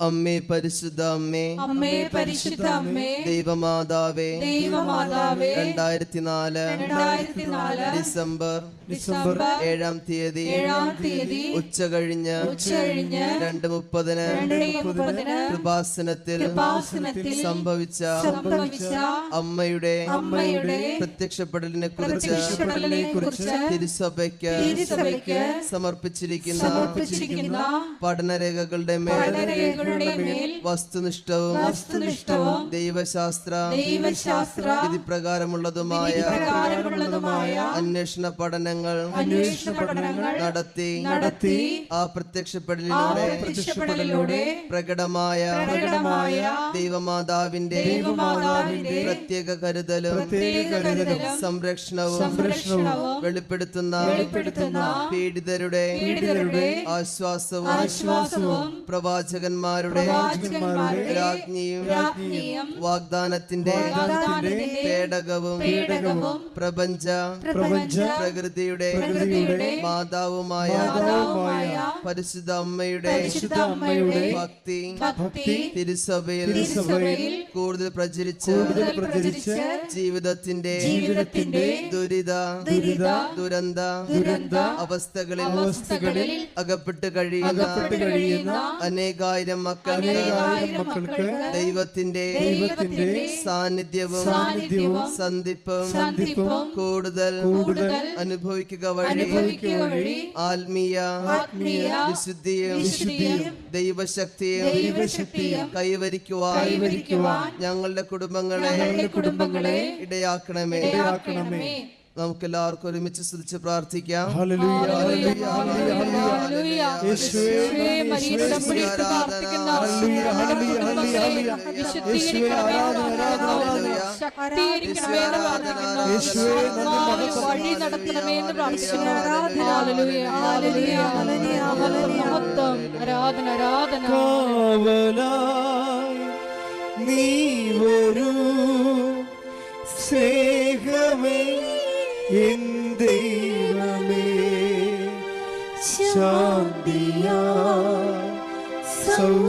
അമ്മേ പരിശുദ്ധ അമ്മേ. അമ്മേ പരിശുദ്ധ അമ്മേ. ദൈവമാതാവേ. ദൈവമാതാവേ. രണ്ടായിരത്തി നാല് രണ്ടായിരത്തി നാല് ഡിസംബർ ഡിസംബർ ഏഴാം തീയതി ഏഴാം തീയതി ഉച്ച കഴിഞ്ഞ് ഉച്ച കഴിഞ്ഞ് രണ്ട് മുപ്പതിന് കൃപാസനത്തിൽ കൃപാസനത്തിൽ സംഭവിച്ച സംഭവിച്ച അമ്മയുടെ അമ്മയുടെ പ്രത്യക്ഷപ്പെടലിനെ കുറിച്ച് പ്രത്യക്ഷപ്പെടലിനെ കുറിച്ച് തിരുസഭയ്ക്ക് തിരുസഭയ്ക്ക് സമർപ്പിച്ചിരിക്കുന്ന സമർപ്പിച്ചിരിക്കുന്ന പഠനരേഖകളുടെ മേൽ വസ്തുനിഷ്ഠവും വസ്തുനിഷ്ഠവും ദൈവശാസ്ത്ര ദൈവശാസ്ത്ര വിധിപ്രകാരമുള്ളതുമായ പ്രകാരമുള്ളതുമായ അന്വേഷണ പഠനങ്ങൾ അന്വേഷണ പഠനങ്ങൾ നടത്തി നടത്തി ആ പ്രത്യക്ഷപ്പെടലിലൂടെ പ്രത്യക്ഷപ്പെടലിലൂടെ പ്രകടമായ പ്രകടമായ ദൈവമാതാവിന്റെ ദൈവമാതാവിന്റെ പ്രത്യേക കരുതലും സംരക്ഷണവും സംരക്ഷണവും വെളിപ്പെടുത്തുന്ന വെളിപ്പെടുത്തുന്ന പീഡിതരുടെ പീഡിതരുടെ ആശ്വാസവും ആശ്വാസവും പ്രവാചകന്മാരുടെ പ്രവാചകന്മാരുടെ രാജ്ഞിയും വാഗ്ദാനത്തിന്റെ പേടകവും പ്രപഞ്ച പ്രപഞ്ച പ്രകൃതിയുടെ മാതാവുമായ പരിശുദ്ധ അമ്മയുടെ ഭക്തി തിരുസഭയിൽ കൂടുതൽ പ്രചരിച്ച് ജീവിതത്തിന്റെ ദുരിത ദുരന്ത ദുരന്ത അവസ്ഥകളിൽ അകപ്പെട്ട് കഴിയുന്ന അനേകായിരം മക്കൾക്ക് ദൈവത്തിന്റെ ദൈവത്തിന്റെ സാന്നിധ്യവും സാന്നിധ്യവും സന്ധിപ്പും സന്ധിപ്പും കൂടുതൽ കൂടുതൽ അനുഭവിക്കുക വഴി അനുഭവിക്കുക വഴി ആത്മീയ ആത്മീയ വിശുദ്ധിയും വിശുദ്ധിയും ദൈവശക്തിയും ദൈവശക്തിയും കൈവരിക്കുവാൻ കൈവരിക്കുവാൻ ഞങ്ങളുടെ കുടുംബങ്ങളെ ഞങ്ങളുടെ കുടുംബങ്ങളെ ഇടയാക്കണമേ. ഇടയാക്കണമേ. നമുക്ക് എല്ലാവർക്കും ഒരുമിച്ച് സ്തുതിച്ച് പ്രാർത്ഥിക്കാം. നീ വരൂ. എൻ ദൈവമേ ശാന്തിയാ സൗഖ്യമാ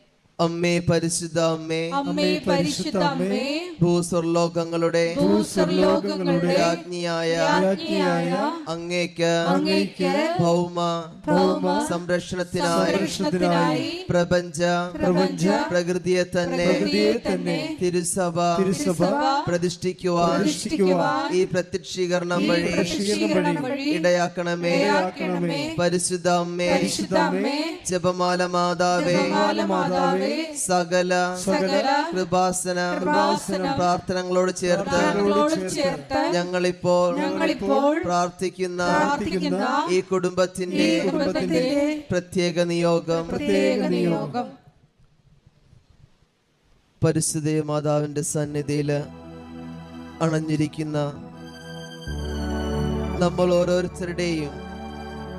അമ്മേ പരിശുദ്ധ അമ്മേ. അമ്മേ പരിശുദ്ധ അമ്മേ. ഭൂസ്വർലോകങ്ങളുടെ ഭൂസ്വർലോകങ്ങളുടെ രാജ്ഞിയായ രാജ്ഞിയായ അങ്ങേക്ക് അങ്ങേക്ക് ഭൗമ ഭൗമ സംരക്ഷണത്തിനായി സംരക്ഷണത്തിനായി പ്രപഞ്ച പ്രപഞ്ച പ്രകൃതിയെ തന്നെ പ്രകൃതിയെ തന്നെ തിരുസഭ തിരുസഭ പ്രതിഷ്ഠിക്കുവാൻ പ്രതിഷ്ഠിക്കുവാൻ ഈ പ്രത്യക്ഷീകരണം വഴി ഇടയാക്കണമേ. ഇടയാക്കണമേ. പരിശുദ്ധ അമ്മേ. പരിശുദ്ധ അമ്മേ. ജപമാല മാതാവേ. ജപമാല മാതാവേ. സകല സകല കൃപാസന പ്രാർത്ഥനകളോട് ചേർത്ത് ഞങ്ങളിപ്പോൾ പ്രാർത്ഥിക്കുന്ന ഈ കുടുംബത്തിന്റെ പ്രത്യേക നിയോഗം പ്രത്യേക നിയോഗം. പരിശുദ്ധ മാതാവിന്റെ സന്നിധിയിൽ അണഞ്ഞിരിക്കുന്ന നമ്മൾ ഓരോരുത്തരുടെയും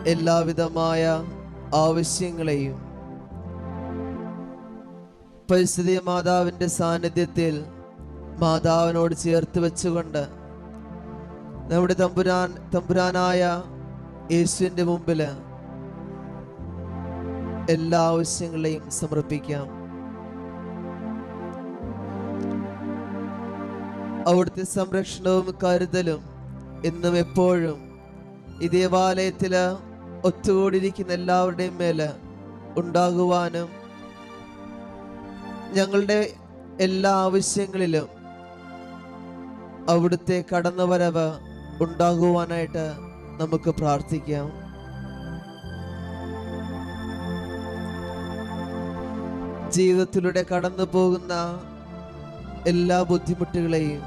എല്ലാവിധമായ ആവശ്യങ്ങളെയും പരിസ്ഥിതി മാതാവിന്റെ സാന്നിധ്യത്തിൽ മാതാവിനോട് ചേർത്ത് വെച്ചുകൊണ്ട് നമ്മുടെ തമ്പുരാൻ തമ്പുരാനായ യേശുവിന്റെ മുമ്പിൽ എല്ലാ ആവശ്യങ്ങളെയും സമർപ്പിക്കാം. അവിടുത്തെ സംരക്ഷണവും കരുതലും എന്നും എപ്പോഴും ഈ ദേവാലയത്തിൽ ഒത്തുകൂടിയിരിക്കുന്ന എല്ലാവരുടെയും മേൽ ഉണ്ടാകുവാനും ഞങ്ങളുടെ എല്ലാ ആവശ്യങ്ങളിലും അവിടുത്തെ കടന്നുവരവ് ഉണ്ടാകുവാനായിട്ട് നമുക്ക് പ്രാർത്ഥിക്കാം. ജീവിതത്തിലൂടെ കടന്നു പോകുന്ന എല്ലാ ബുദ്ധിമുട്ടുകളെയും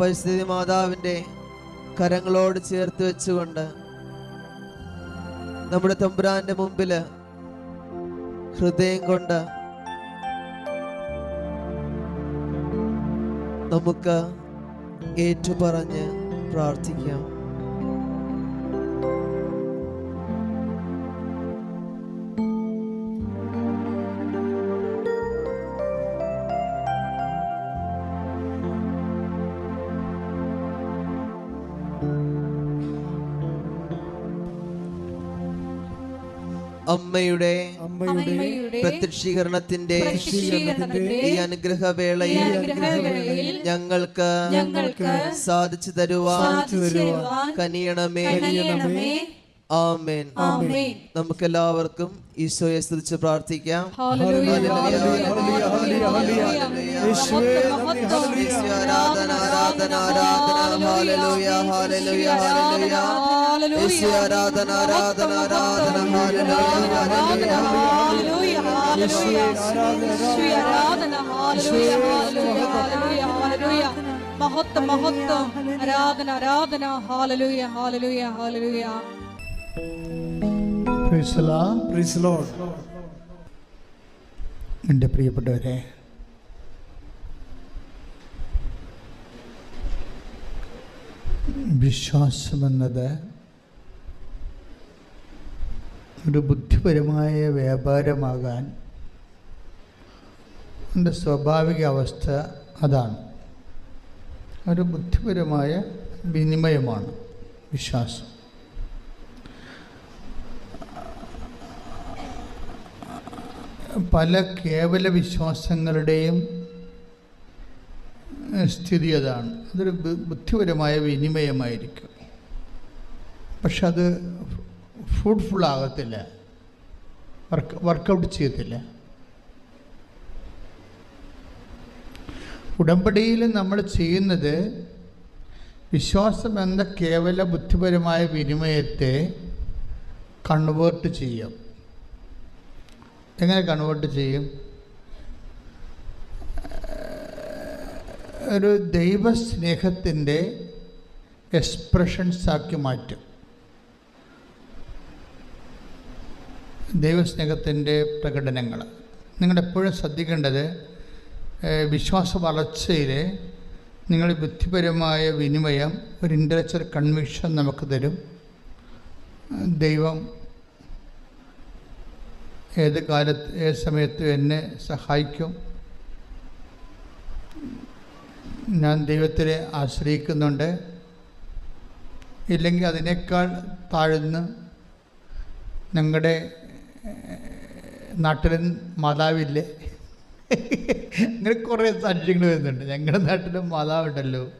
പരിസ്ഥിതി മാതാവിന്റെ കരങ്ങളോട് ചേർത്ത് വെച്ചുകൊണ്ട് നമ്മുടെ തമ്പുരാന്റെ മുമ്പിൽ ഹൃദയം കൊണ്ട് നമുക്ക് ഏറ്റുപറഞ്ഞ് പ്രാർത്ഥിക്കാം. അമ്മയുടെ അമ്മയുടെ അമ്മയുടെ പ്രത്യക്ഷീകരണത്തിന്റെ ഈ അനുഗ്രഹവേളയിൽ ഞങ്ങൾക്ക് ഞങ്ങൾക്ക് സാധിച്ചു തരുവാൻ കനിയണമേ. ആമേൻ. നമുക്ക് എല്ലാവർക്കും ഈശോയെ സ്തുതിച്ച് പ്രാർത്ഥിക്കാം. യേശുവേ, ആരാധന ആരാധന ആരാധന ഹല്ലേലൂയ ഹല്ലേലൂയ ഹല്ലേലൂയ യേശു ആരാധന ആരാധന ആരാധന ഹല്ലേലൂയ, ഹല്ലേലൂയ. യേശുവേ, ആരാധന, ഹല്ലേലൂയ, ഹല്ലേലൂയ, ഹല്ലേലൂയ, ഹല്ലേലൂയ. മഹത്വം മഹത്വം ആരാധന ആരാധന ഹാലലൂയ ഹാലലൂയ ഹാലലൂയ എന്റെ പ്രിയപ്പെട്ടവരെ വിശ്വാസമെന്നത് ഒരു ബുദ്ധിപരമായ വ്യാപാരമാകാൻ എന്റെ സ്വാഭാവിക അവസ്ഥ അതാണ്. ഒരു ബുദ്ധിപരമായ വിനിമയമാണ് വിശ്വാസം. പല കേവല വിശ്വാസങ്ങളുടെയും സ്ഥിതി അതാണ് അതൊരു ബുദ്ധിപരമായ വിനിമയമായിരിക്കും. പക്ഷെ അത് ഫ്രൂട്ട്ഫുൾ ആകത്തില്ല. വർക്ക് വർക്കൗട്ട് ചെയ്യത്തില്ല. ഉടമ്പടിയിൽ നമ്മൾ ചെയ്യുന്നത് വിശ്വാസം എന്ന കേവല ബുദ്ധിപരമായ വിനിമയത്തെ കൺവേർട്ട് ചെയ്യും. എങ്ങനെ കൺവേർട്ട് ചെയ്യും? ഒരു ദൈവസ്നേഹത്തിന്റെ എക്സ്പ്രഷൻസ് ആക്കി മാറ്റും. ദൈവസ്നേഹത്തിന്റെ പ്രകടനങ്ങൾ. നിങ്ങളെപ്പോഴും ശ്രദ്ധിക്കേണ്ടത് വിശ്വാസ വളർച്ചയിൽ നിങ്ങൾ ബുദ്ധിപരമായ വിനിമയം ഒരു ഇന്റലക്ച്വൽ കൺവിക്ഷൻ നമുക്ക് തരും. ദൈവം ഏത് കാലത്ത് ഏത് സമയത്തും എന്നെ സഹായിക്കും. ഞാൻ ദൈവത്തിനെ ആശ്രയിക്കുന്നുണ്ട്. ഇല്ലെങ്കിൽ അതിനേക്കാൾ താഴ്ന്ന് ഞങ്ങളുടെ നാട്ടിലും മാതാവില്ലേ? അങ്ങനെ കുറേ സാക്ഷ്യങ്ങൾ വരുന്നുണ്ട്. ഞങ്ങളുടെ നാട്ടിലും മാതാവുണ്ടല്ലോ.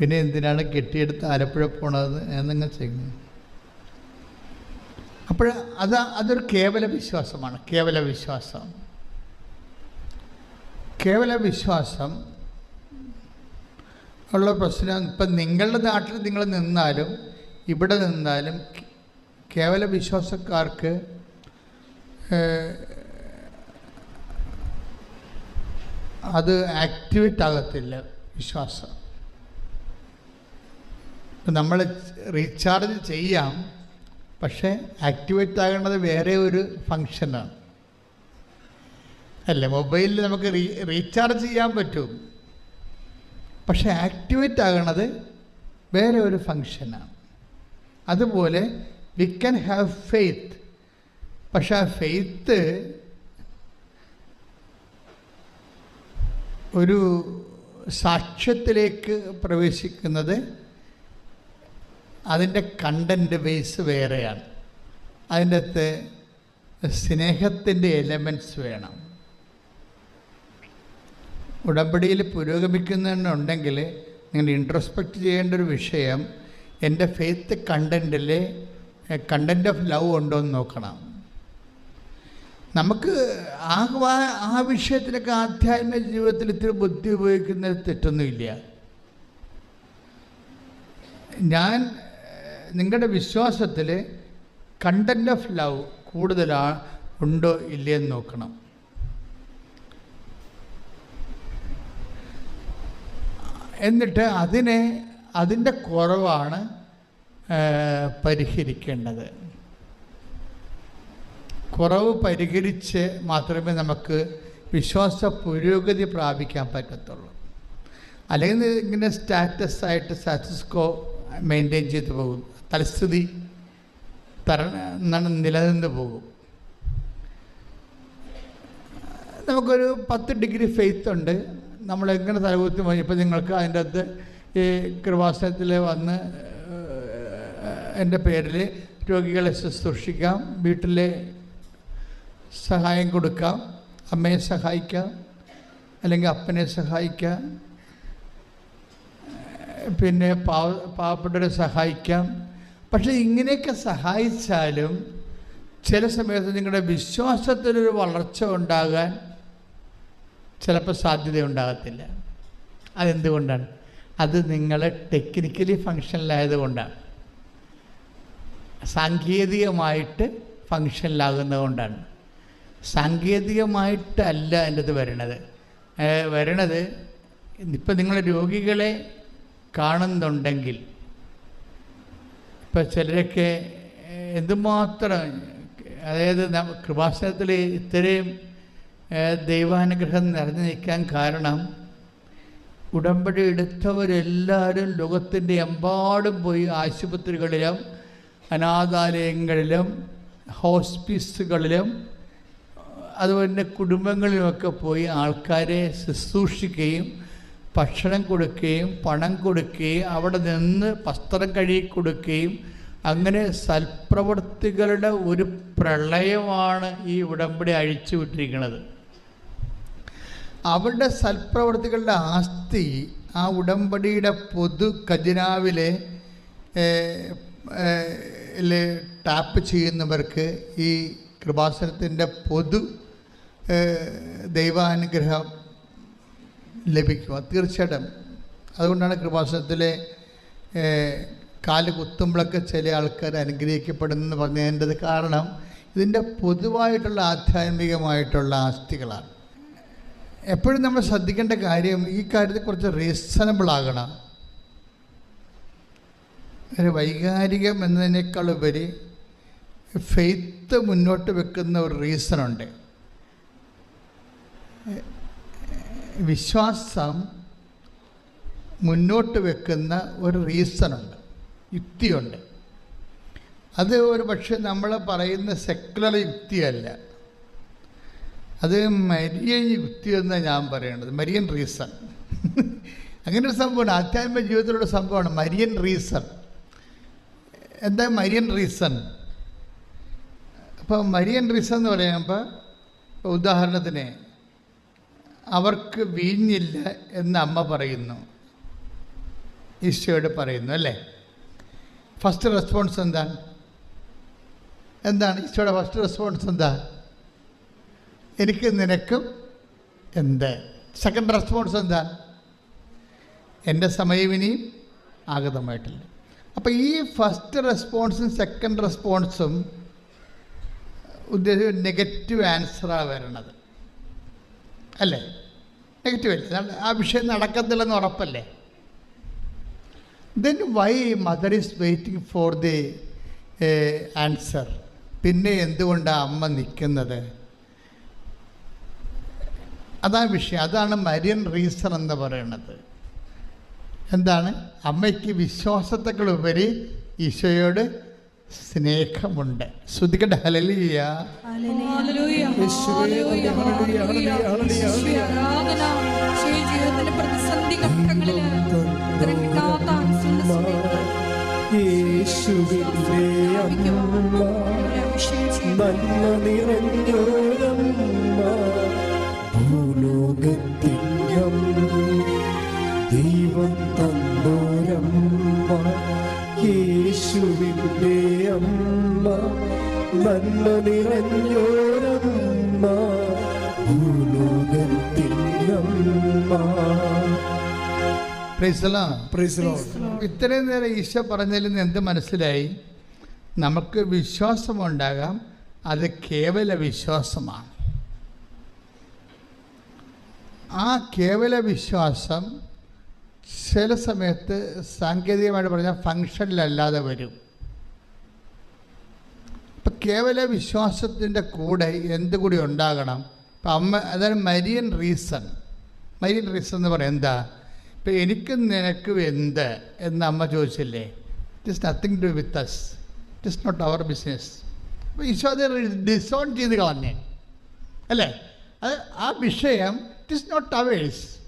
പിന്നെ എന്തിനാണ് കെട്ടിയെടുത്ത് ആലപ്പുഴ പോണത്? എന്നങ്ങ് ചെയ്യുന്നത് അപ്പോൾ അത് അതൊരു കേവല വിശ്വാസമാണ്. കേവല വിശ്വാസം. കേവല വിശ്വാസം ഉള്ള പ്രശ്നം. ഇപ്പം നിങ്ങളുടെ നാട്ടിൽ നിങ്ങൾ നിന്നാലും ഇവിടെ നിന്നാലും കേവല വിശ്വാസക്കാർക്ക് അത് ആക്ടിവേറ്റ് ആകത്തില്ല വിശ്വാസം. നമ്മൾ റീചാർജ് ചെയ്യാം പക്ഷേ ആക്ടിവേറ്റ് ആകേണ്ടത് വേറെ ഒരു ഫങ്ഷനാണ് അല്ലേ മൊബൈലിൽ നമുക്ക് റീ റീചാർജ് ചെയ്യാൻ പറ്റും. പക്ഷേ ആക്ടിവേറ്റ് ആകണത് വേറെ ഒരു ഫങ്ഷനാണ് അതുപോലെ വി കൻ ഹാവ് ഫെയ്ത്ത് പക്ഷെ ആ ഫെയ്ത്ത് ഒരു സാക്ഷ്യത്തിലേക്ക് പ്രവേശിക്കുന്നത് അതിന്റെ കണ്ടന്റ് ബേസ് വേറെയാണ്. അതിന്റെ അകത്ത് സ്നേഹത്തിന്റെ എലമെന്റ്സ് വേണം. ഉടമ്പടിയിൽ പുരോഗമിക്കുന്നുണ്ടെങ്കിൽ നിങ്ങൾ ഇൻട്രോസ്പെക്റ്റ് ചെയ്യേണ്ട ഒരു വിഷയം എന്റെ ഫെയ്ത്ത് കണ്ടന്റിൽ കണ്ടന്റ് ഓഫ് ലവ് ഉണ്ടോ എന്ന് നോക്കണം. നമുക്ക് ആ ആ വിഷയത്തിലൊക്കെ ആധ്യാത്മിക ജീവിതത്തിൽ ഇത്തിരി ബുദ്ധി ഉപയോഗിക്കുന്ന തെറ്റൊന്നുമില്ല. ഞാൻ നിങ്ങളുടെ വിശ്വാസത്തിൽ കണ്ടന്റ് ഓഫ് ലവ് കൂടുതലാ ഉണ്ടോ ഇല്ലയെന്ന് നോക്കണം. എന്നിട്ട് അതിനെ അതിന്റെ കുറവാണ് പരിഹരിക്കേണ്ടത്. കുറവ് പരിഹരിച്ച് മാത്രമേ നമുക്ക് വിശ്വാസ പുരോഗതി പ്രാപിക്കാൻ പറ്റത്തുള്ളൂ. അല്ലെങ്കിൽ ഇങ്ങനെ സ്റ്റാറ്റസ് ആയിട്ട് സ്റ്റാറ്റസ്കോ മെയിന്റെയിൻ ചെയ്ത് പോകും. തലസ്ഥിതി തര നിലനിന്ന് പോകും. നമുക്കൊരു പത്ത് ഡിഗ്രി ഫെയ്ത്ത് ഉണ്ട്. നമ്മൾ എങ്ങനെ തലകുത്തി പോയി ഇപ്പം നിങ്ങൾക്ക് അതിന്റെ അകത്ത് ഈ കൃപാസനത്തിൽ വന്ന് എന്റെ പേരിൽ രോഗികളെ ശുശ്രൂഷിക്കാം വീട്ടിലെ സഹായം കൊടുക്കാം അമ്മയെ സഹായിക്കാം അല്ലെങ്കിൽ അപ്പനെ സഹായിക്കാം പിന്നെ പാവ പാവപ്പെട്ടവരെ സഹായിക്കാം. പക്ഷേ ഇങ്ങനെയൊക്കെ സഹായിച്ചാലും ചില സമയത്ത് നിങ്ങളുടെ വിശ്വാസത്തിലൊരു വളർച്ച ഉണ്ടാകാൻ ചിലപ്പോൾ സാധ്യത ഉണ്ടാകത്തില്ല അതെന്തുകൊണ്ടാണ്? അത് നിങ്ങൾ ടെക്നിക്കലി ഫങ്ഷനിലായതുകൊണ്ടാണ് സാങ്കേതികമായിട്ട് ഫങ്ഷനിലാകുന്നതുകൊണ്ടാണ് സാങ്കേതികമായിട്ടല്ല എന്റെ അത് വരണത് വരണത് ഇപ്പം നിങ്ങൾ രോഗികളെ കാണുന്നുണ്ടെങ്കിൽ ഇപ്പം ചിലരൊക്കെ എന്തുമാത്രം അതായത് കൃപാസനത്തിൽ ഇത്രയും ദൈവാനുഗ്രഹം നിറഞ്ഞു നിൽക്കാൻ കാരണം ഉടമ്പടി എടുത്തവരെല്ലാവരും ലോകത്തിന്റെ എമ്പാടും പോയി ആശുപത്രികളിലും അനാഥാലയങ്ങളിലും ഹോസ്പിസുകളിലും അതുപോലെ കുടുംബങ്ങളിലുമൊക്കെ പോയി ആൾക്കാരെ ശുശ്രൂഷിക്കുകയും ഭക്ഷണം കൊടുക്കുകയും പണം കൊടുക്കുകയും അവിടെ നിന്ന് വസ്ത്രം കഴുകി കൊടുക്കുകയും അങ്ങനെ സൽപ്രവൃത്തികളുടെ ഒരു പ്രളയമാണ് ഈ ഉടമ്പടി അഴിച്ചു വിട്ടിരിക്കുന്നത്. അവരുടെ സൽപ്രവർത്തികളുടെ ആസ്തി ആ ഉടമ്പടിയുടെ പൊതു ഖജനാവിലെ ടാപ്പ് ചെയ്യുന്നവർക്ക് ഈ കൃപാസനത്തിന്റെ പൊതു ദൈവാനുഗ്രഹം ലഭിക്കുക. തീർച്ചയായിട്ടും. അതുകൊണ്ടാണ് കൃപാസനത്തിലെ കാൽ കുത്തുമ്പോഴൊക്കെ ചില ആൾക്കാർ അനുഗ്രഹിക്കപ്പെടുന്നു പറഞ്ഞതിന്റെ കാരണം ഇതിന്റെ പൊതുവായിട്ടുള്ള ആധ്യാത്മികമായിട്ടുള്ള ആസ്തികളാണ്. എപ്പോഴും നമ്മൾ ശ്രദ്ധിക്കേണ്ട കാര്യം ഈ കാര്യത്തിൽ കുറച്ച് റീസണബിൾ ആകണം. ഒരു വൈകാരികം എന്നതിനേക്കാൾ ഉപരി ഫെയ്ത്ത് മുന്നോട്ട് വെക്കുന്ന ഒരു റീസണുണ്ട് വിശ്വാസം മുന്നോട്ട് വെക്കുന്ന ഒരു റീസണുണ്ട് യുക്തിയുണ്ട്. അത് ഒരു പക്ഷേ നമ്മൾ പറയുന്ന സെക്കുലർ യുക്തിയല്ല. അത് മരിയൻ യുക്തി എന്നാണ് ഞാൻ പറയേണ്ടത്. Marian reason. അങ്ങനെ ഒരു സംഭവമാണ് ആധ്യാത്മിക ജീവിതത്തിലുള്ള സംഭവമാണ് മരിയൻ റീസൺ. എന്താ മരിയൻ റീസൺ? അപ്പോൾ മരിയൻ റീസൺ എന്ന് പറയുമ്പോൾ ഉദാഹരണത്തിന് അവർക്ക് വീഞ്ഞില്ല എന്ന് അമ്മ പറയുന്നു. ഈശോയോട് പറയുന്നു അല്ലേ? ഫസ്റ്റ് റെസ്പോൺസ് എന്താണ് എന്താണ്? ഈശോയുടെ ഫസ്റ്റ് റെസ്പോൺസ് എന്താ? എനിക്ക് നിനക്കും എന്ത്? സെക്കൻഡ് റെസ്പോൺസ് എന്താ? എന്റെ സമയം ഇനിയും ആഗതമായിട്ടില്ല. അപ്പോൾ ഈ ഫസ്റ്റ് റെസ്പോൺസും സെക്കൻഡ് റെസ്പോൺസും ഉദ്ദേശിച്ച നെഗറ്റീവ് ആൻസറാണ് വരണത്. അല്ലേ? നെഗറ്റീവ് അല്ലേ? ആ വിഷയം നടക്കത്തില്ലെന്ന് ഉറപ്പല്ലേ? Then why mother is waiting for the answer പിന്നെ എന്തുകൊണ്ടാണ് അമ്മ നിൽക്കുന്നത് അതാ വിഷയം. അതാണ് മരിയൻ റീസൺ എന്ന് പറയുന്നത് എന്താണ്? അമ്മയ്ക്ക് വിശ്വാസത്തെക്കളുപരി ഈശോയോട് സ്നേഹമുണ്ട്. ശ്രദ്ധിക്കട്ടെ. ഹലലിയ നല്ല ഹല്ലേലൂയ, ഭൂലോകത്തിനും ദൈവം തന്നോരമ്മ യേശുവിന്റെ അമ്മ നന്മ നിറഞ്ഞോരമ്മ Lord. ഇത്രയും നേരം ഈശോ പറഞ്ഞതിൽ നിന്ന് എന്ത് മനസ്സിലായി? നമുക്ക് വിശ്വാസമുണ്ടാകാം അത് കേവല വിശ്വാസമാണ്. ആ കേവല വിശ്വാസം ചില സമയത്ത് സാങ്കേതികമായിട്ട് പറഞ്ഞാൽ ഫങ്ഷനിലല്ലാതെ വരും. ഇപ്പം കേവല വിശ്വാസത്തിന്റെ കൂടെ എന്ത് കൂടി ഉണ്ടാകണം? ഇപ്പം അമ്മ അതായത് മരിയൻ റീസൺ. മരിയൻ റീസൺ എന്ന് പറയാം എന്താ? ഇപ്പം എനിക്കും നിനക്കും എന്ത് എന്ന് അമ്മ ചോദിച്ചില്ലേ? It is nothing to with us it is not our business അപ്പോൾ ഈശോ അത് ഡിസോൺ ചെയ്ത് കളഞ്ഞേ. അല്ലേ? അത് ആ വിഷയം ഇറ്റ് ഇസ് നോട്ട് അവേഴ്സ്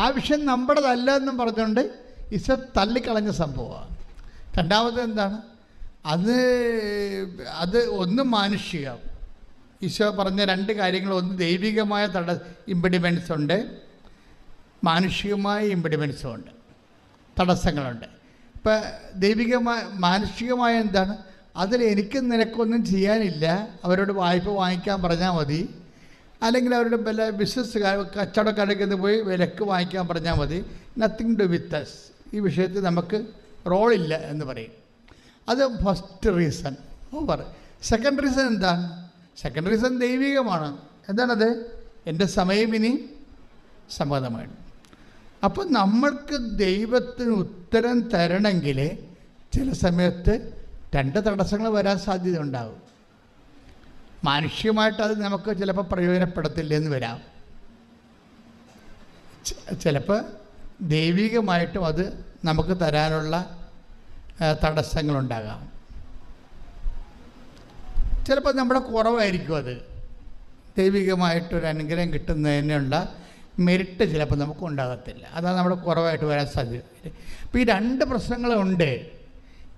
ആ വിഷയം നമ്മുടേതല്ല എന്നും പറഞ്ഞുകൊണ്ട് ഈശോ തള്ളിക്കളഞ്ഞ സംഭവമാണ്. രണ്ടാമത് എന്താണ്? അത് അത് ഒന്ന് മാനുഷികം. ഈശോ പറഞ്ഞ രണ്ട് കാര്യങ്ങൾ. ഒന്ന് ദൈവികമായ തട ഇമ്പിഡിമെൻസ് ഉണ്ട്. മാനുഷികമായ ഇമ്പിഡിമെൻസും ഉണ്ട്. തടസ്സങ്ങളുണ്ട്. ഇപ്പം ദൈവികമായ മാനുഷികമായ എന്താണ്? അതിൽ എനിക്കും നിനക്കൊന്നും ചെയ്യാനില്ല. അവരോട് വായ്പ വാങ്ങിക്കാൻ പറഞ്ഞാൽ മതി. അല്ലെങ്കിൽ അവരുടെ വില ബിസിനസ് കച്ചവടക്കാരൊക്കെ പോയി വിലക്ക് വാങ്ങിക്കാൻ പറഞ്ഞാൽ മതി. നത്തിങ് ടു വിത്ത് അസ് ഈ വിഷയത്തിൽ നമുക്ക് റോളില്ല എന്ന് പറയും. അത് first reason over second reason എന്താണ് സെക്കൻഡ് റീസൺ ദൈവികമാണ്. എന്താണത്? എന്റെ സമയം ഇനി സമ്മതമാണ്. അപ്പോൾ നമ്മൾക്ക് ദൈവത്തിന് ഉത്തരം തരണമെങ്കിൽ ചില സമയത്ത് രണ്ട് തടസ്സങ്ങൾ വരാൻ സാധ്യത ഉണ്ടാകും മാനുഷികമായിട്ട് അത് നമുക്ക് ചിലപ്പോൾ പ്രയോജനപ്പെടത്തില്ലെന്ന് വരാം. ചിലപ്പോൾ ദൈവികമായിട്ടും അത് നമുക്ക് തരാനുള്ള തടസ്സങ്ങളുണ്ടാകാം. ചിലപ്പോൾ നമ്മുടെ കുറവായിരിക്കും അത്. ദൈവികമായിട്ടൊരു അനുഗ്രഹം കിട്ടുന്നതിനുള്ള മെരിറ്റ് ചിലപ്പോൾ നമുക്ക് ഉണ്ടാകത്തില്ല. അതാണ് നമ്മുടെ കുറവായിട്ട് വരാൻ സാധ്യത. അപ്പോൾ ഈ രണ്ട് പ്രശ്നങ്ങളുണ്ട്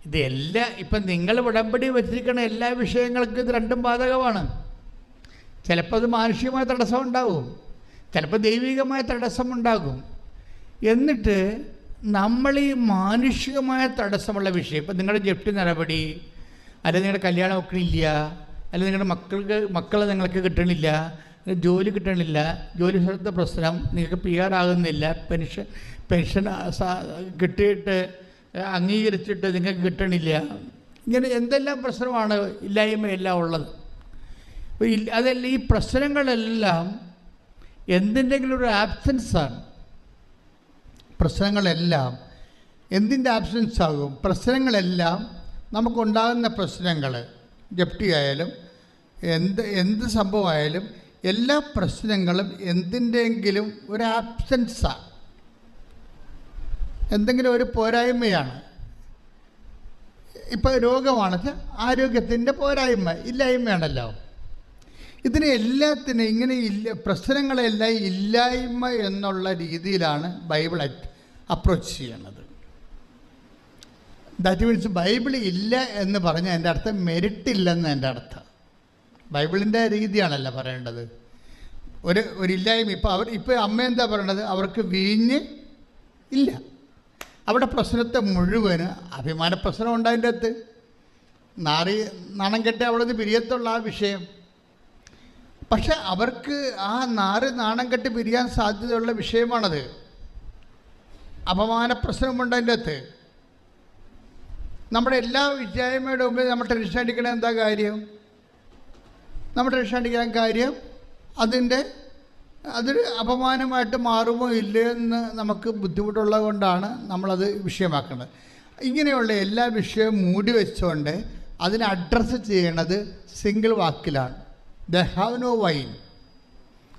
ഇത് എല്ലാ ഇപ്പം നിങ്ങൾ ഉടമ്പടി വെച്ചിരിക്കുന്ന എല്ലാ വിഷയങ്ങൾക്കും ഇത് രണ്ടും ബാധകമാണ്. ചിലപ്പോൾ അത് മാനുഷികമായ തടസ്സം ഉണ്ടാകും ചിലപ്പോൾ ദൈവികമായ തടസ്സം ഉണ്ടാകും. എന്നിട്ട് നമ്മൾ ഈ മാനുഷികമായ തടസ്സമുള്ള വിഷയം ഇപ്പം നിങ്ങളുടെ ജപ്തി നടപടി അല്ലെങ്കിൽ നിങ്ങളുടെ കല്യാണം ഒക്കെ ഇല്ല അല്ലെങ്കിൽ നിങ്ങളുടെ മക്കൾക്ക് മക്കളെ നിങ്ങൾക്ക് കിട്ടണില്ല ജോലി കിട്ടണില്ല ജോലി സ്ഥലത്തെ പ്രശ്നം നിങ്ങൾക്ക് പി ആർ ആകുന്നില്ല പെൻഷൻ പെൻഷൻ കിട്ടിയിട്ട് അംഗീകരിച്ചിട്ട് നിങ്ങൾക്ക് കിട്ടണില്ല. ഇങ്ങനെ എന്തെല്ലാം പ്രശ്നമാണ് ഇല്ലായ്മയെല്ലാം ഉള്ളത്? അതല്ല ഈ പ്രശ്നങ്ങളെല്ലാം എന്തിന്റെങ്കിലും ഒരു ആബ്സെൻസാണ്. പ്രശ്നങ്ങളെല്ലാം എന്തിന്റെ ആബ്സെൻസ് ആകും പ്രശ്നങ്ങളെല്ലാം നമുക്കുണ്ടാകുന്ന പ്രശ്നങ്ങൾ ജപ്തി ആയാലും എന്ത് എന്ത് സംഭവമായാലും എല്ലാ പ്രശ്നങ്ങളും എന്തിന്റെങ്കിലും ഒരു ആബ്സെൻസാണ് എന്തെങ്കിലും ഒരു പോരായ്മയാണ്. ഇപ്പോൾ രോഗമാണ്. ആരോഗ്യത്തിന്റെ പോരായ്മ ഇല്ലായ്മയാണല്ലോ. ഇതിനെ എല്ലാത്തിനും ഇങ്ങനെ ഇല്ല പ്രശ്നങ്ങളെല്ലാം ഇല്ലായ്മ എന്നുള്ള രീതിയിലാണ് ബൈബിൾ അപ്രോച്ച് ചെയ്യുന്നത് ദാറ്റ് മീൻസ് ബൈബിൾ ഇല്ല എന്ന് പറഞ്ഞാൽ എന്റെ അർത്ഥം മെരിറ്റ് ഇല്ലെന്ന് എന്റെ അർത്ഥം. ബൈബിളിന്റെ രീതിയാണല്ലോ പറയേണ്ടത്. ഒരു ഒരു ഇല്ലായ്മ. ഇപ്പോൾ അവർ ഇപ്പോൾ അമ്മ എന്താ പറയണത്? അവർക്ക് വീഞ്ഞ് ഇല്ല. അവിടെ പ്രശ്നത്തെ മുഴുവൻ അഭിമാന പ്രശ്നം ഉണ്ടായതിന്റെ അകത്ത്. നാറി നാണം കെട്ടി അവിടെ നിന്ന് പിരിയത്തുള്ള ആ വിഷയം. പക്ഷെ അവർക്ക് ആ നാറ് നാണം കെട്ടി പിരിയാൻ സാധ്യതയുള്ള വിഷയമാണത്. അപമാന പ്രശ്നമുണ്ട് അതിന്റെ അകത്ത്. നമ്മുടെ എല്ലാ വിജയമയുടെ മുമ്പിൽ നമ്മൾ ടെൻഷൻ അടിക്കണ എന്താ കാര്യം? നമ്മൾ ടെൻഷൻ അടിക്കാൻ കാര്യം അതിന്റെ അതൊരു അപമാനമായിട്ട് മാറുമോ ഇല്ലയോ എന്ന് നമുക്ക് ബുദ്ധിമുട്ടുള്ളത് കൊണ്ടാണ് നമ്മളത് വിഷയമാക്കുന്നത്. ഇങ്ങനെയുള്ള എല്ലാ വിഷയവും മൂടി വെച്ചുകൊണ്ട് അതിനെ അഡ്രസ്സ് ചെയ്യണത് സിംഗിൾ വാക്കിലാണ്. ദ ഹാവ് നോ വൈൻ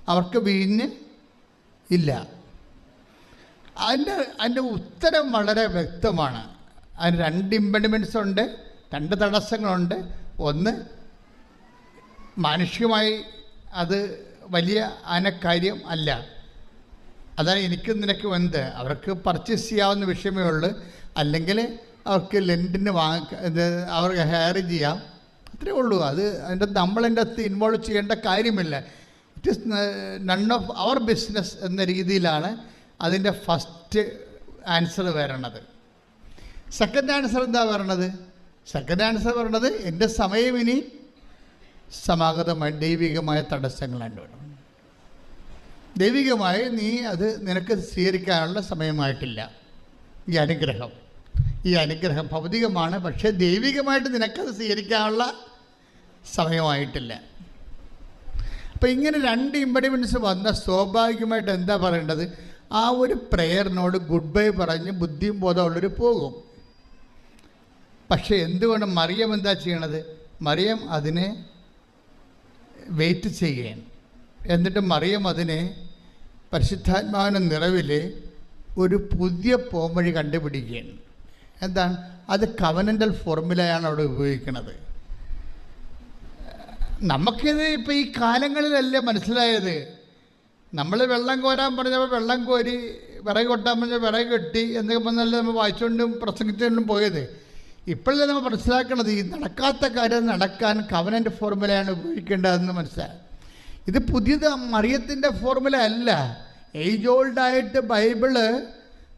അവർക്ക് വീഞ്ഞ് ഇല്ല. അതിന്റെ അതിന്റെ ഉത്തരം വളരെ വ്യക്തമാണ്. അതിന് രണ്ട് ഇമ്പഡിമെന്റ്സ് ഉണ്ട് രണ്ട് തടസ്സങ്ങളുണ്ട്. ഒന്ന് മാനുഷികമായി അത് വലിയ അനക്കാര്യം അല്ല. അതാണ് എനിക്ക് നിനക്ക് എന്ത് അവർക്ക് പർച്ചേസ് ചെയ്യാവുന്ന വിഷയമേ ഉള്ളൂ. അല്ലെങ്കിൽ അവർക്ക് ലെന്റിന് വാങ്ങ അവർക്ക് ഹയർ ചെയ്യാം. അത്രേ ഉള്ളൂ. അത് അതിന്റെ നമ്മളതിന്റെ അകത്ത് ഇൻവോൾവ് ചെയ്യേണ്ട കാര്യമില്ല. It is none of our business എന്ന രീതിയിലാണ് അതിന്റെ ഫസ്റ്റ് ആൻസർ വരണത്. സെക്കൻഡ് ആൻസർ എന്താ പറയണത് സെക്കൻഡ് ആൻസർ പറയണത് എന്റെ സമയം ഇനി സമാഗതമായ ദൈവികമായ തടസ്സങ്ങളുണ്ട്. ദൈവികമായി നീ അത് നിനക്ക് സ്വീകരിക്കാനുള്ള സമയമായിട്ടില്ല. ഈ അനുഗ്രഹം. ഈ അനുഗ്രഹം ഭൗതികമാണ് പക്ഷേ ദൈവികമായിട്ട് നിനക്കത് സ്വീകരിക്കാനുള്ള സമയമായിട്ടില്ല. അപ്പോൾ ഇങ്ങനെ രണ്ട് ഇമ്പഡിമെന്റ്സ് വന്ന സ്വാഭാവികമായിട്ട് എന്താ പറയേണ്ടത്? ആ ഒരു പ്രെയറിനോട് ഗുഡ് ബൈ പറഞ്ഞ് ബുദ്ധിയും ബോധമുള്ളവർ പോകും. പക്ഷേ എന്തുകൊണ്ട് മറിയം എന്താ ചെയ്യണത്? മറിയം അതിനെ വെയിറ്റ് ചെയ്യേൻ. എന്നിട്ട് മറിയം അതിനെ പരിശുദ്ധാത്മാവിന്റെ നിറവിൽ ഒരു പുതിയ പോംവഴി കണ്ടുപിടിക്കുകയാണ് എന്താണ്? അത് കവനന്റൽ ഫോർമുലയാണ് അവിടെ ഉപയോഗിക്കുന്നത് നമുക്കിത് ഇപ്പോൾ ഈ കാലങ്ങളിലല്ലേ മനസ്സിലായത്? നമ്മൾ വെള്ളം കോരാൻ പറഞ്ഞപ്പോൾ വെള്ളം കോരി വിറക് കൊട്ടാൻ പറഞ്ഞാൽ വിറക് കെട്ടി എന്നൊക്കെ പറഞ്ഞല്ലേ നമ്മൾ വായിച്ചുകൊണ്ടും പ്രസംഗിച്ചുകൊണ്ടും പോയത്. ഇപ്പോഴല്ലേ നമ്മൾ മനസ്സിലാക്കേണ്ടത് ഈ നടക്കാത്ത കാര്യം നടക്കാൻ കവനന്റെ ഫോർമുലയാണ് ഉപയോഗിക്കേണ്ടതെന്ന് മനസ്സിലായി. ഇത് പുതിയത് മറിയത്തിന്റെ ഫോർമുല അല്ല. ഏജ് ഓൾഡായിട്ട് ബൈബിൾ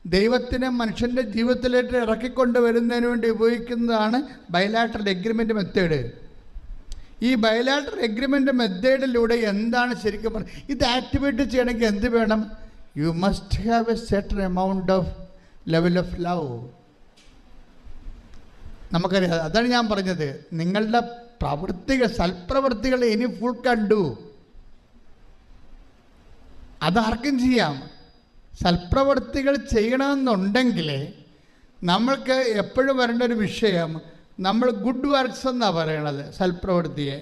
ദൈവത്തിനെ മനുഷ്യന്റെ ജീവിതത്തിലേക്ക് ഇറക്കിക്കൊണ്ട് വരുന്നതിന് വേണ്ടി ഉപയോഗിക്കുന്നതാണ് ബയലാട്രൽ എഗ്രിമെന്റ് മെത്തേഡ് ഈ ബയലാട്രൽ എഗ്രിമെന്റ് മെത്തേഡിലൂടെ എന്താണ് ശരിക്കും പറഞ്ഞത് ഇത് ആക്ടിവേറ്റ് ചെയ്യണമെങ്കിൽ എന്ത് വേണം? You must have a certain amount of level of love നമുക്കറിയാം. അതാണ് ഞാൻ പറഞ്ഞത്. നിങ്ങളുടെ പ്രവൃത്തികൾ സൽപ്രവൃത്തികൾ ഇനി ഫുൾ കണ്ടു. അതാർക്കും ചെയ്യാം. സൽപ്രവൃത്തികൾ ചെയ്യണമെന്നുണ്ടെങ്കിൽ നമ്മൾക്ക് എപ്പോഴും വരേണ്ട ഒരു വിഷയം നമ്മൾ ഗുഡ് വർക്ക്സ് എന്നാണ് പറയണത് സൽപ്രവൃത്തിയെ.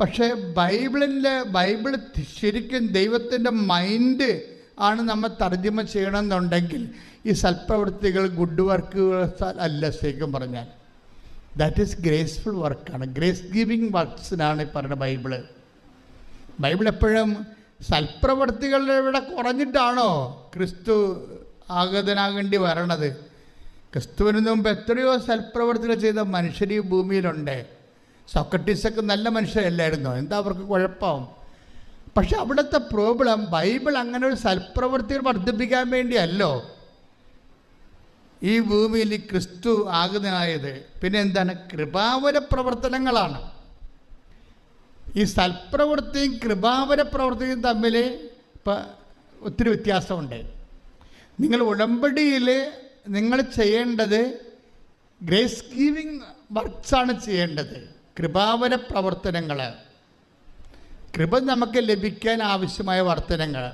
പക്ഷേ ബൈബിളിന്റെ ബൈബിൾ ശരിക്കും ദൈവത്തിന്റെ മൈൻഡ് ആണ് നമ്മൾ തർജമ ചെയ്യണമെന്നുണ്ടെങ്കിൽ ഈ സൽപ്രവൃത്തികൾ ഗുഡ് വർക്കുകൾ അല്ല ശരിക്കും പറഞ്ഞാൽ. ദാറ്റ് ഈസ് ഗ്രേസ്ഫുൾ വർക്കാണ് ഗ്രേസ് ഗിവിങ് വർക്ക്സിനാണ് ഈ പറയുന്ന ബൈബിൾ. ബൈബിൾ എപ്പോഴും സൽപ്രവർത്തികളുടെ കുറഞ്ഞിട്ടാണോ ക്രിസ്തു ആഗതനാകേണ്ടി വരണത്? ക്രിസ്തുവിന് മുമ്പ് എത്രയോ സൽപ്രവർത്തികൾ ചെയ്ത മനുഷ്യർ ഈ ഭൂമിയിലുണ്ട്. സോക്രട്ടീസൊക്കെ നല്ല മനുഷ്യരല്ലായിരുന്നോ? എന്താ അവർക്ക് കുഴപ്പം? പക്ഷെ അവിടുത്തെ പ്രോബ്ലം ബൈബിൾ അങ്ങനെ ഒരു സൽപ്രവർത്തികൾ വർദ്ധിപ്പിക്കാൻ വേണ്ടിയല്ലോ. ഈ ഭൂമിയിൽ ക്രിസ്തു ആകുന്നതായത് പിന്നെ എന്താണ് കൃപാവര പ്രവർത്തനങ്ങളാണ്. ഈ സൽപ്രവൃത്തിയും കൃപാവര പ്രവൃത്തിയും തമ്മിൽ ഇപ്പം ഒത്തിരി വ്യത്യാസമുണ്ട്. നിങ്ങൾ ഉടമ്പടിയിൽ നിങ്ങൾ ചെയ്യേണ്ടത് ഗ്രേസ് ഗീവിങ് വർക്ക്സാണ് ചെയ്യേണ്ടത്. കൃപാവര പ്രവർത്തനങ്ങൾ. കൃപ നമുക്ക് ലഭിക്കാൻ ആവശ്യമായ വർത്തനങ്ങൾ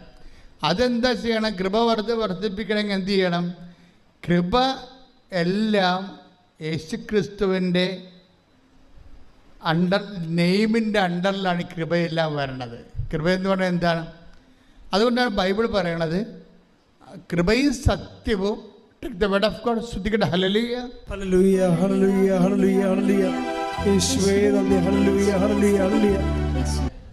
അതെന്താ ചെയ്യണം? കൃപ വർദ്ധ വർദ്ധിപ്പിക്കണമെങ്കിൽ എന്ത് ചെയ്യണം? കൃപ എല്ലാം യേശുക്രിസ്തുവിന്റെ അണ്ടർ നെയിമിന്റെ അണ്ടറിലാണ് കൃപയെല്ലാം വരണത്. കൃപ എന്ന് പറഞ്ഞാൽ എന്താണ്? അതുകൊണ്ടാണ് ബൈബിൾ പറയണത് കൃപയും സത്യവും the word of God ശ്രുതിക്കട്ടെ hallelujah hallelujah hallelujah hallelujah hallelujah യേശുവേ നന്ദി.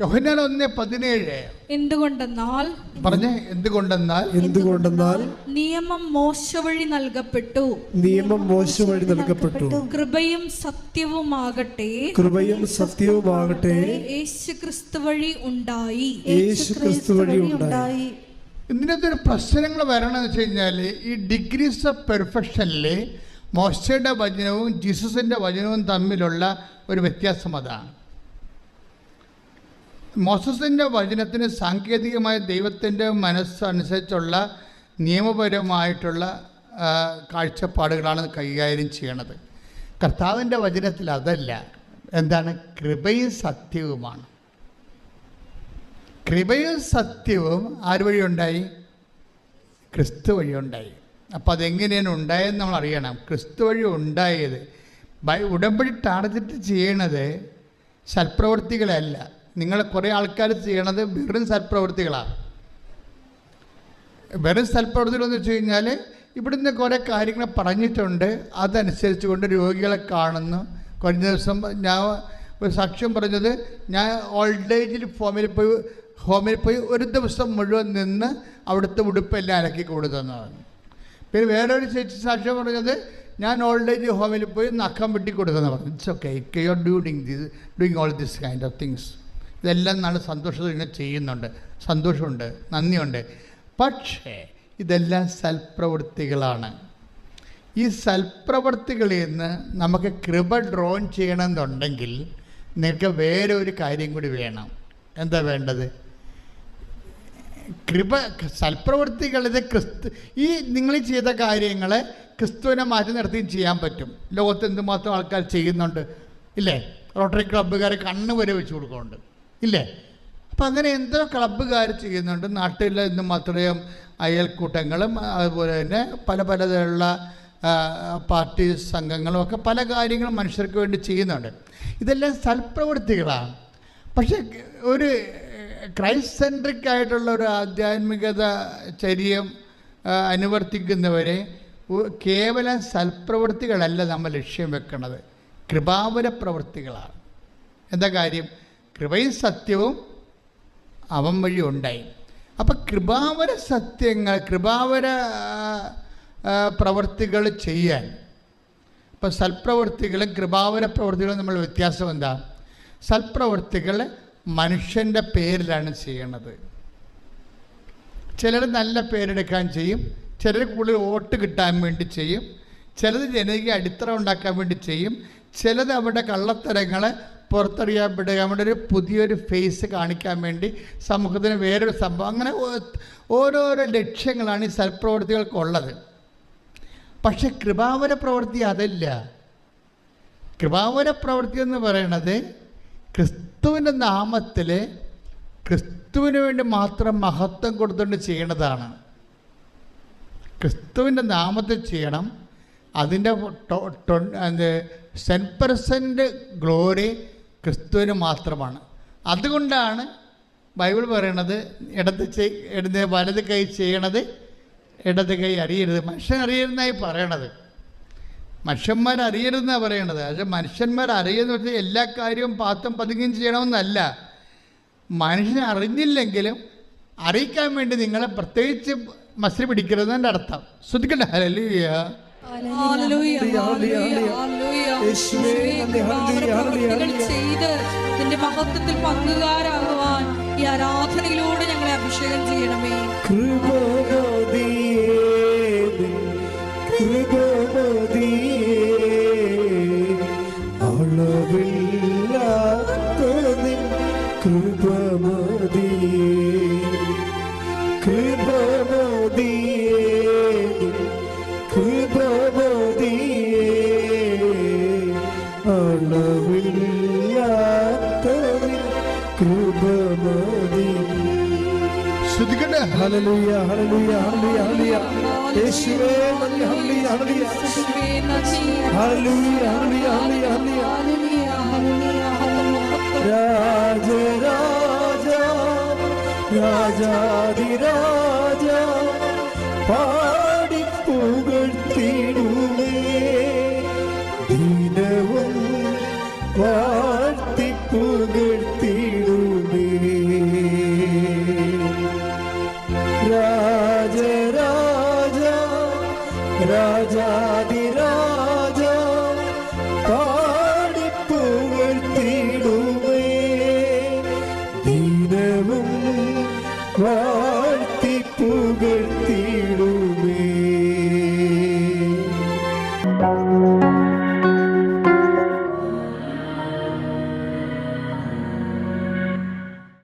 യോഹന്നാൻ ഒന്ന് പതിനേഴ്. എന്തുകൊണ്ടെന്നാൽ പറഞ്ഞേ എന്തുകൊണ്ടെന്നാൽ? എന്തുകൊണ്ടെന്നാൽ? നിയമം മോശ വഴി നൽകപ്പെട്ടു. നിയമം മോശവഴി നൽകപ്പെട്ടു. കൃപയും സത്യവുമാകട്ടെ. കൃപയും സത്യവുമാകട്ടെ. യേശു ക്രിസ്തു വഴി ഉണ്ടായി. യേശു ക്രിസ്തു വഴി ഉണ്ടായി. ഇതിനകത്ത് ഒരു പ്രശ്നങ്ങൾ വരണമെന്ന് വെച്ച് കഴിഞ്ഞാൽ ഈ ഡിഗ്രീസ് ഓഫ് പെർഫെക്ഷനിൽ മോശയുടെ വചനവും ജീസസിന്റെ വചനവും തമ്മിലുള്ള ഒരു വ്യത്യാസം അതാണ്. മോസസിന്റെ വചനത്തിന് സാങ്കേതികമായ ദൈവത്തിന്റെ മനസ്സനുസരിച്ചുള്ള നിയമപരമായിട്ടുള്ള കാഴ്ചപ്പാടുകളാണ് കൈകാര്യം ചെയ്യണത്. കർത്താവിന്റെ വചനത്തിൽ അതല്ല. എന്താണ്? കൃപയും സത്യവുമാണ്. കൃപയും സത്യവും ആര് വഴിയുണ്ടായി ക്രിസ്തു വഴി ഉണ്ടായി. അപ്പോൾ അതെങ്ങനെയാണ് ഉണ്ടായതെന്ന് നമ്മൾ അറിയണം. ക്രിസ്തു വഴി ഉണ്ടായത്. ഉടമ്പടി ടാർഗറ്റ് ചെയ്യണത് സൽപ്രവൃത്തികളല്ല നിങ്ങൾ കുറേ ആൾക്കാർ ചെയ്യണത് വെറും സൽപ്രവൃത്തികളാണ് വെറും സൽപ്രവൃത്തികളെന്ന് വെച്ച് കഴിഞ്ഞാൽ ഇവിടുന്ന് കുറേ കാര്യങ്ങൾ പറഞ്ഞിട്ടുണ്ട്. അതനുസരിച്ച് കൊണ്ട് രോഗികളെ കാണുന്നു. കഴിഞ്ഞ ദിവസം ഞാൻ ഒരു സാക്ഷ്യം പറഞ്ഞത് ഞാൻ ഓൾഡ് ഏജിൽ ഹോമിൽ പോയി ഹോമിൽ പോയി ഒരു ദിവസം മുഴുവൻ നിന്ന് അവിടുത്തെ ഉടുപ്പെല്ലാം അലക്കി കൊടുത്തതാണ്. പിന്നെ വേറൊരു ചേച്ചി സാക്ഷ്യം പറഞ്ഞത് ഞാൻ ഓൾഡ് ഏജ് ഹോമിൽ പോയി നഖം വെട്ടി കൊടുത്തെന്ന് പറഞ്ഞു it's okay you are doing this doing all this kind of things ഇതെല്ലാം നാൾ സന്തോഷത്തോടെ ചെയ്യുന്നുണ്ട്. സന്തോഷമുണ്ട് നന്ദിയുണ്ട്. പക്ഷേ ഇതെല്ലാം സൽപ്രവൃത്തികളാണ്. ഈ സൽപ്രവൃത്തികളിൽ നിന്ന് നമുക്ക് കൃപ ഡ്രോൺ ചെയ്യണമെന്നുണ്ടെങ്കിൽ നിങ്ങൾക്ക് വേറെ ഒരു കാര്യം കൂടി വേണം. എന്താ വേണ്ടത്? കൃപ സൽപ്രവൃത്തികൾ ഇത് ക്രിസ്തു ഈ നിങ്ങൾ ചെയ്ത കാര്യങ്ങളെ ക്രിസ്തുവിനെ മാറ്റി നിർത്തിയും ചെയ്യാൻ പറ്റും. ലോകത്ത് എന്തുമാത്രം ആൾക്കാർ ചെയ്യുന്നുണ്ട്. ഇല്ലേ? റോട്ടറി ക്ലബ്ബുകാർ കണ്ണ് വരെ വെച്ച് കൊടുക്കുന്നുണ്ട്. ഇല്ലേ? അപ്പം അങ്ങനെ എന്തോ ക്ലബ്ബുകാർ ചെയ്യുന്നുണ്ട്. നാട്ടിൽ ഇന്നും അത്രയും അയൽക്കൂട്ടങ്ങളും അതുപോലെ തന്നെ പല പലതരമുള്ള പാർട്ടി സംഘങ്ങളും ഒക്കെ പല കാര്യങ്ങളും മനുഷ്യർക്ക് വേണ്ടി ചെയ്യുന്നുണ്ട്. ഇതെല്ലാം സൽപ്രവൃത്തികളാണ്. പക്ഷേ ഒരു ക്രൈസ്റ്റ് സെൻട്രിക് ആയിട്ടുള്ള ഒരു ആധ്യാത്മികത ചര്യം അനുവർത്തിക്കുന്നവരെ കേവലം സൽപ്രവൃത്തികളല്ല നമ്മൾ ലക്ഷ്യം വെക്കുന്നത് കൃപാവര പ്രവൃത്തികളാണ്. എന്താ കാര്യം? കൃപയും സത്യവും അവൻ വഴി ഉണ്ടായി. അപ്പം കൃപാവര സത്യങ്ങൾ കൃപാവര പ്രവർത്തികൾ ചെയ്യാൻ. ഇപ്പം സൽപ്രവൃത്തികളും കൃപാവര പ്രവൃത്തികളും നമ്മൾ വ്യത്യാസം എന്താ? സൽപ്രവൃത്തികൾ മനുഷ്യന്റെ പേരിലാണ് ചെയ്യണത്. ചിലർ നല്ല പേരെടുക്കാൻ ചെയ്യും ചിലർ കൂടുതൽ വോട്ട് കിട്ടാൻ വേണ്ടി ചെയ്യും ചിലത് ജനകീയ അടിത്തറ ഉണ്ടാക്കാൻ വേണ്ടി ചെയ്യും ചിലത് അവരുടെ കള്ളത്തരങ്ങളെ പുറത്തറിയാൻ വിടുക. നമ്മുടെ ഒരു പുതിയൊരു ഫേസ് കാണിക്കാൻ വേണ്ടി സമൂഹത്തിന് വേറൊരു സംഭവം. അങ്ങനെ ഓരോരോ ലക്ഷ്യങ്ങളാണ് ഈ സൽപ്രവൃത്തികൾക്കുള്ളത് പക്ഷെ കൃപാവര പ്രവൃത്തി അതല്ല. കൃപാവര പ്രവൃത്തി എന്ന് പറയണത് ക്രിസ്തുവിന്റെ നാമത്തിൽ ക്രിസ്തുവിന് വേണ്ടി മാത്രം മഹത്വം കൊടുത്തുകൊണ്ട് ചെയ്യണതാണ്. ക്രിസ്തുവിന്റെ നാമത്തിൽ ചെയ്യണം. അതിന്റെ സെൻ പെർസെന്റ് ഗ്ലോറി ക്രിസ്തുവിന് മാത്രമാണ്. അതുകൊണ്ടാണ് ബൈബിൾ പറയണത് ഇടത് ഇടത് വലത് കൈ ചെയ്യണത് ഇടത് കൈ അറിയരുത്. മനുഷ്യൻ അറിയരുതെന്നായി പറയണത്. മനുഷ്യന്മാർ അറിയരുതെന്നാണ് പറയണത്. പക്ഷെ മനുഷ്യന്മാർ അറിയുന്ന വെച്ചാൽ എല്ലാ കാര്യവും പാത്തും പതുങ്ങുകയും ചെയ്യണമെന്നല്ല. മനുഷ്യൻ അറിഞ്ഞില്ലെങ്കിലും അറിയിക്കാൻ വേണ്ടി നിങ്ങളെ പ്രത്യേകിച്ച് മസിൽ എന്റെ അർത്ഥം. ശ്രദ്ധിക്കട്ടെ? ഹല്ലേലൂയ. ചെയ്ത് നിന്റെ മഹത്വത്തിൽ പങ്കുകാരാകുവാൻ ഈ ആരാധനയിലൂടെ ഞങ്ങളെ അഭിഷേകം ചെയ്യണമേ. കൃപമതിയേ കൃപമതിയേ ഹല്ലേലൂയ ഹല്ലേലൂയ ഹല്ലേലൂയ യേശുവേ നന്ദി hallelujah hallelujah hallelujah hallelujah hallelujah hallelujah, hallelujah. Rajaraja രാജാതിരാജ പാടി പുകഴ്ത്തിടുമേ